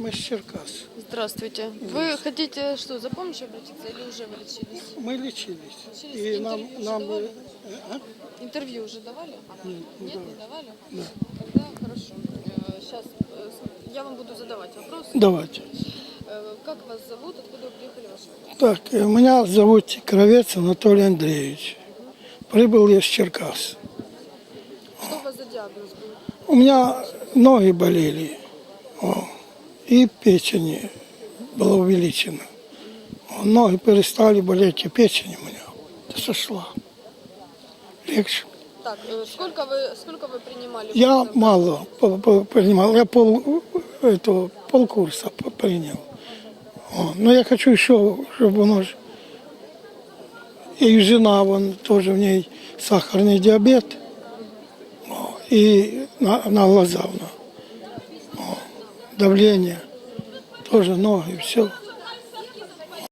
Мы с Черкас. Здравствуйте. Вы хотите что, за помощью обратиться или уже вы лечились? Мы лечились. Лечились. И нам, Интервью нам давали? э, а? Интервью уже давали? не Нет, давали. не давали? Да. Тогда хорошо. Сейчас я вам буду задавать вопросы. Давайте. Э, Как вас зовут? Откуда вы приехали Так, э, меня зовут Кровец Анатолий Андреевич. Прибыл я с Черкас. Что у вас за диагноз был? У меня ноги болели. О, и печень была увеличена. Ноги перестали болеть, и печень у меня сошла. Легче. Так, сколько вы, сколько вы принимали? Я мало принимал, я пол, этого, полкурса принял. О, но я хочу еще, чтобы у нас и жена, вон тоже в ней сахарный диабет, О, и на, на глаза у давление, тоже ноги, все.